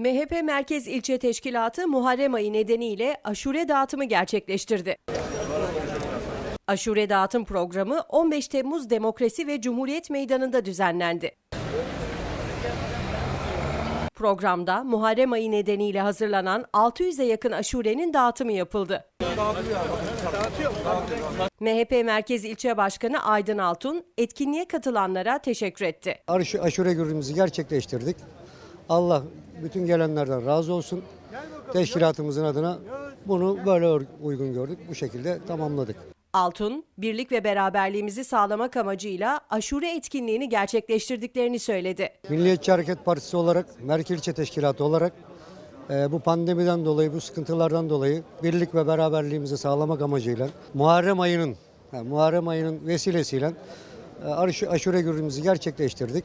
MHP Merkez İlçe Teşkilatı Muharrem ayı nedeniyle aşure dağıtımı gerçekleştirdi. Aşure dağıtım programı 15 Temmuz Demokrasi ve Cumhuriyet Meydanı'nda düzenlendi. Programda Muharrem ayı nedeniyle hazırlanan 600'e yakın aşurenin dağıtımı yapıldı. MHP Merkez İlçe Başkanı Aydın Altun etkinliğe katılanlara teşekkür etti. Aşure görevimizi gerçekleştirdik. Allah bütün gelenlerden razı olsun. Teşkilatımızın adına bunu böyle uygun gördük. Bu şekilde tamamladık. Altun, birlik ve beraberliğimizi sağlamak amacıyla aşure etkinliğini gerçekleştirdiklerini söyledi. Milliyetçi Hareket Partisi olarak, Merkez İlçe Teşkilatı olarak e, bu pandemiden dolayı, bu sıkıntılardan dolayı birlik ve beraberliğimizi sağlamak amacıyla Muharrem ayının, yani Muharrem ayının vesilesiyle e, aşure görevimizi gerçekleştirdik.